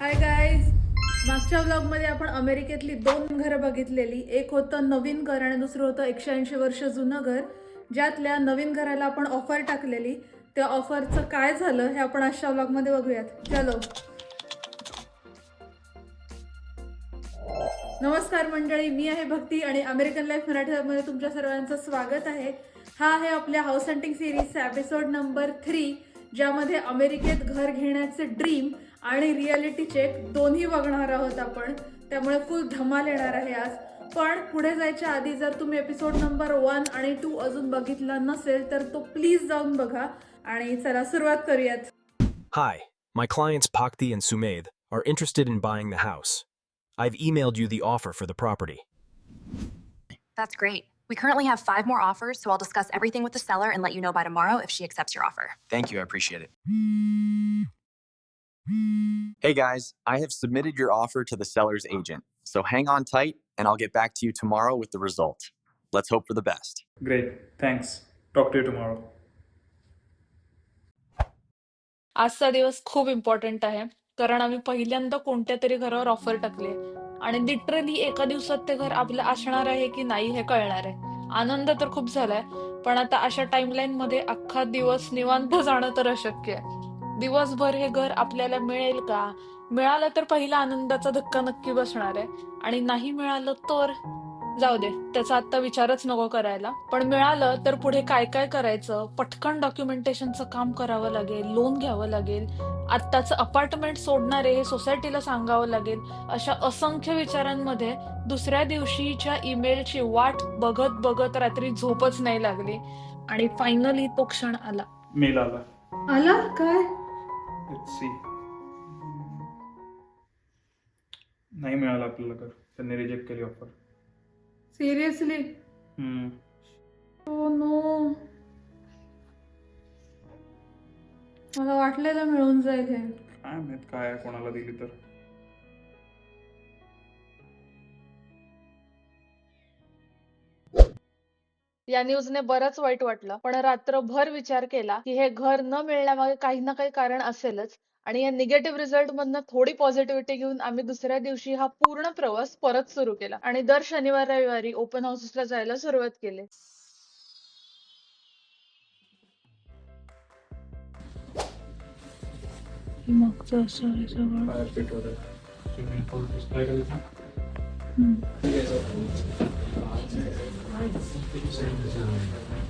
Hi guys मागच्या व्लॉगमध्ये आपण अमेरिकेतली दोन घरं बघितलेली. एक होतं नवीन घर आणि दुसरं होतं एकशे ऐंशी वर्ष जुनं घर. ज्यातल्या नवीन घराला आपण ऑफर टाकलेली. त्या ऑफरचं काय झालं हे आपण आजच्या ब्लॉगमध्ये बघूयात. चलो. नमस्कार मंडळी मी आहे भक्ती आणि अमेरिकन लाईफ मराठीमध्ये तुमच्या सर्वांचं स्वागत आहे. हा आहे आपल्या हाऊस हंटिंग सिरीजचा एपिसोड नंबर थ्री ज्यामध्ये अमेरिकेत घर घेण्याचे ड्रीम आणि रियालिटी चेक दोन्ही बघणार आहोत आपण त्यामुळे फुल धमाल येणार आहे आज पण पुढे जायच्या आधी जर तुम्ही एपिसोड नंबर वन आणि टू अजून बघितला नसेल तर तो प्लीज जाऊन बघा आणि चला सुरुवात करूयात Hi, my clients Pakti and Sumaid are interested in buying the house. I've emailed you the offer for the property. That's great. We currently have five more offers, so I'll discuss everything with the seller and let you know by tomorrow if she accepts your offer. Thank you, I appreciate it. Hey guys, I have submitted your offer to the seller's agent, so hang on tight and I'll get back to you tomorrow with the result. Let's hope for the best. Great, thanks. Talk to you tomorrow. आजचा दिवस खूप important आहे कारण आम्ही पहिल्यांदा कोणत्या तरी घरावर ऑफर टाकले आणि लिटरली एका दिवसात ते घर आपलं असणार आहे की नाही हे कळणार आहे आनंद तर खूप झालाय पण आता अशा टाइमलाईन मध्ये अख्खा दिवस निवांत जाणं तर अशक्य आहे दिवसभर हे घर आपल्याला मिळेल का? मिळालं तर पहिला आनंदाचा धक्का नक्की बसणार आहे. आणि नाही मिळालं तर? जाऊ दे त्याचा आता विचारच नको करायला. पण मिळालं तर पुढे काय काय करायचं? पटकन डॉक्युमेंटेशनचं काम करावं लागेल लोन घ्यावं लागेल. आत्ताचं अपार्टमेंट सोडणारे हे सोसायटीला सांगावं लागेल. अशा असंख्य विचारांमध्ये दुसऱ्या दिवशीच्या ईमेलची वाट बघत बघत रात्री झोपच नाही लागली. आणि फायनली तो क्षण आला. मेल आला. आला? काय? Let's see. नाही मिळालं आपल्याला तर. त्यांनी रिजेक्ट केली ऑफर सिरियसली ओ नो मला वाटलेलं मिळून जाईल हे. काय माहीत काय आहे, कोणाला दिली तर. या न्यूजने बरंच वाईट वाटलं. पण रात्रभर विचार केला की हे घर न मिळण्यामागे काही ना काही कारण असेलच. आणि या निगेटिव्ह रिझल्ट मधनं थोडी पॉझिटिव्हिटी घेऊन आम्ही दुसऱ्या दिवशी हा पूर्ण प्रवास परत सुरू केला. आणि दर शनिवार रविवारी ओपन हाऊसेसला जायला सुरुवात केली. मागचं असं आहे सगळं. privacy concerns.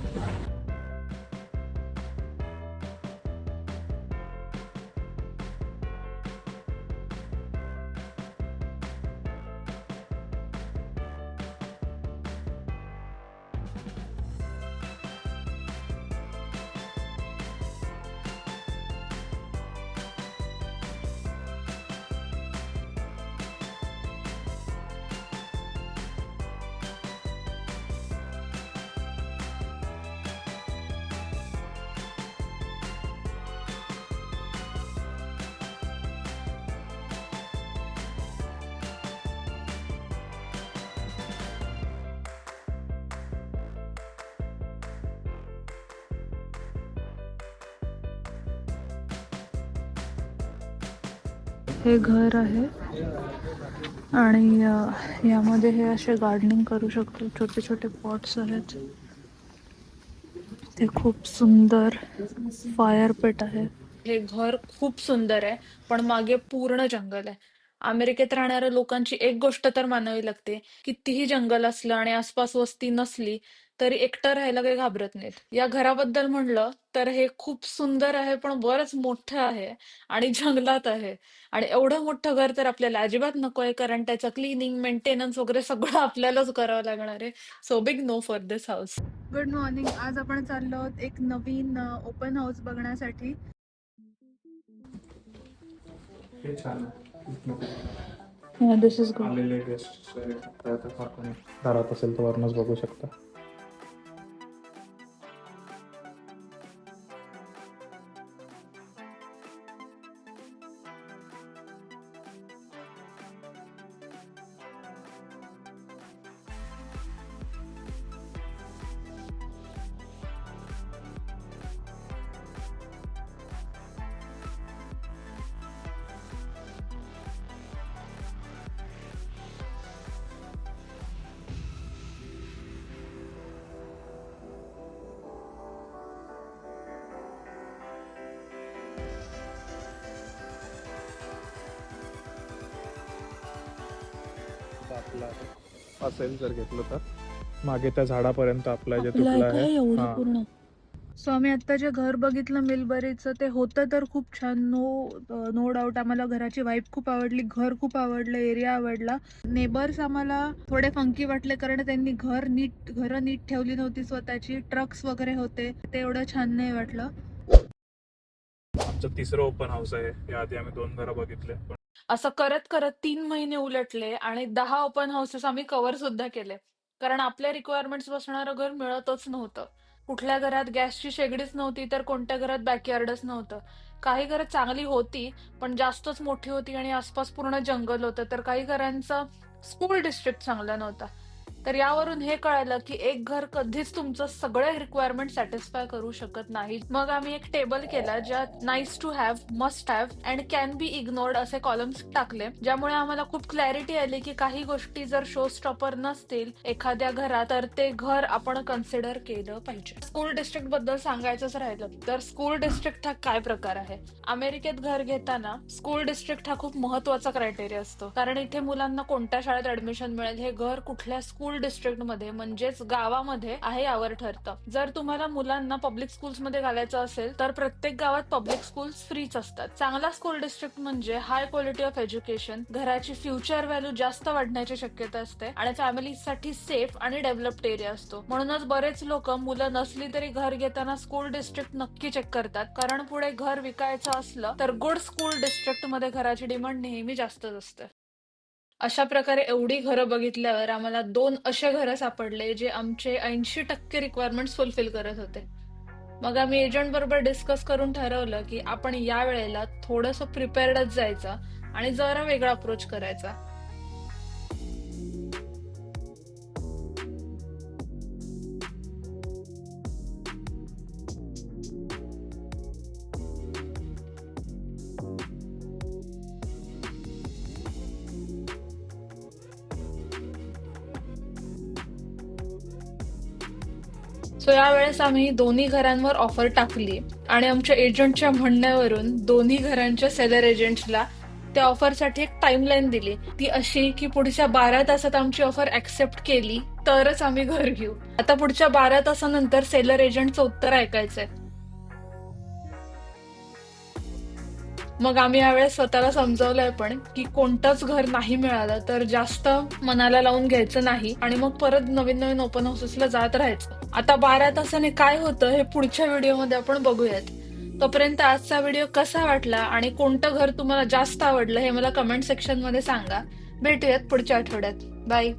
हे घर आहे. आणि यामध्ये हे असे गार्डनिंग करू शकतो. छोटे छोटे पॉट्स आहेत. ते खूप सुंदर फायर पेट आहे. हे घर खूप सुंदर आहे पण मागे पूर्ण जंगल आहे. अमेरिकेत राहणाऱ्या लोकांची एक गोष्ट तर मानावी लागते कितीही जंगल असलं आणि आसपास वस्ती नसली तरी एकटं राहायला काही घाबरत नाहीत. या घराबद्दल म्हणलं तर हे खूप सुंदर आहे पण बरंच मोठं आहे आणि जंगलात आहे. आणि एवढं मोठं घर तर आपल्याला अजिबात नको आहे कारण त्याचं क्लिनिंग मेंटेनन्स वगैरे सगळं आपल्यालाच करावं लागणार आहे. So big no for this house good morning आज आपण चाललो आहोत एक नवीन ओपन हाऊस बघण्यासाठी. हे छान दिस इज गुड आलेले गेस्ट घरात असेल तर वरूनच बघू शकता. आहे असेल जर घेतलं तर? मागे त्या झाडापर्यंत आपलं जे आपलं तुटलं आहे. एवढं हा. पूर्ण. सो आम्ही आता जे घर बघितलं मिलबरीचं ते होतं तर खूप छान. नो नो डाऊट आम्हाला घराची वाईब खूप आवडली घर खूप आवडलं एरिया आवडला. नेबर्स आम्हाला थोडे फंकी वाटले कारण त्यांनी घर नीट घरं नीट ठेवली नव्हती स्वतःची. ट्रक्स वगैरे होते ते एवढं छान नाही वाटलं. आमचं तिसरं ओपन हाऊस आहे. याआधी आम्ही दोन घरं बघितले पण असं करत करत तीन महिने उलटले आणि दहा ओपन हाऊसेस आम्ही कव्हर सुद्धा केले. कारण आपल्या रिक्वायरमेंट्स बसणारं घर मिळतच नव्हतं. कुठल्या घरात गॅसची शेगडीच नव्हती तर कोणत्या घरात बॅकयार्डच नव्हतं. काही घरं चांगली होती पण जास्तच मोठी होती आणि आसपास पूर्ण जंगल होतं. तर काही घरांचं स्कूल डिस्ट्रिक्ट चांगला नव्हता. तर यावरून हे कळालं की एक घर कधीच तुमचं सगळे रिक्वायरमेंट सॅटिस्फाय करू शकत नाही मग आम्ही एक टेबल केला ज्यात nice to have must have and can be ignored असे कॉलम्स टाकले. ज्यामुळे आम्हाला खूप क्लॅरिटी आली की काही गोष्टी जर शो स्टॉपर नसतील एखाद्या घरात तर ते घर आपण कन्सिडर केलं पाहिजे. स्कूल डिस्ट्रिक्टबद्दल सांगायचंच राहिलं तर स्कूल डिस्ट्रिक्ट हा काय प्रकार आहे? अमेरिकेत घर घेताना स्कूल डिस्ट्रिक्ट हा खूप महत्त्वाचा क्रायटेरिया असतो. कारण इथे मुलांना कोणत्या शाळेत ऍडमिशन मिळेल हे घर कुठल्या स्कूल डिस्ट्रिक्टमध्ये म्हणजेच गावामध्ये आहे यावर ठरतं. जर तुम्हाला मुलांना पब्लिक स्कूल्समध्ये घालायचं असेल तर प्रत्येक गावात पब्लिक स्कूल्स फ्रीच असतात. चांगला स्कूल डिस्ट्रिक्ट म्हणजे हाय क्वालिटी ऑफ एज्युकेशन घराची फ्युचर व्हॅल्यू जास्त वाढण्याची शक्यता असते आणि फॅमिलीसाठी सेफ आणि डेव्हलप्ड एरिया असतो. म्हणूनच बरेच लोक मुलं नसली तरी घर घेताना स्कूल डिस्ट्रिक्ट नक्की चेक करतात. कारण पुढे घर विकायचं असलं तर गुड स्कूल डिस्ट्रिक्टमध्ये घराची डिमांड नेहमी जास्तच असते. अशा प्रकारे एवढी घरं बघितल्यावर आम्हाला दोन असे घरं सापडले जे आमचे ऐंशी टक्के रिक्वायरमेंट फुलफिल करत होते. मग आम्ही एजंट बरोबर डिस्कस करून ठरवलं की आपण या वेळेला थोडंसं प्रिपेअर्डच जायचं आणि जरा वेगळा अप्रोच करायचा. सो यावेळेस आम्ही दोन्ही घरांवर ऑफर टाकली. आणि आमच्या एजंटच्या म्हणण्यावरून दोन्ही घरांच्या सेलर एजंट्सला त्या ऑफरसाठी एक टाइमलाईन दिली. ती अशी की पुढच्या बारा तासात आमची ऑफर ऍक्सेप्ट केली तरच आम्ही घर घेऊ. आता पुढच्या बारा तासानंतर सेलर एजंटचं उत्तर ऐकायचंय. मग आम्ही यावेळेस स्वतःला समजावलंय पण की कोणतंच घर नाही मिळालं तर जास्त मनाला लावून घ्यायचं नाही आणि मग परत नवीन नवीन ओपन हाऊसेसला जात राहायचं. आता बारा तासाने काय होतं हे पुढच्या व्हिडिओमध्ये आपण बघूयात. तोपर्यंत आजचा व्हिडिओ कसा वाटला आणि कोणतं घर तुम्हाला जास्त आवडलं हे मला कमेंट सेक्शनमध्ये सांगा. भेटूयात पुढच्या आठवड्यात. बाय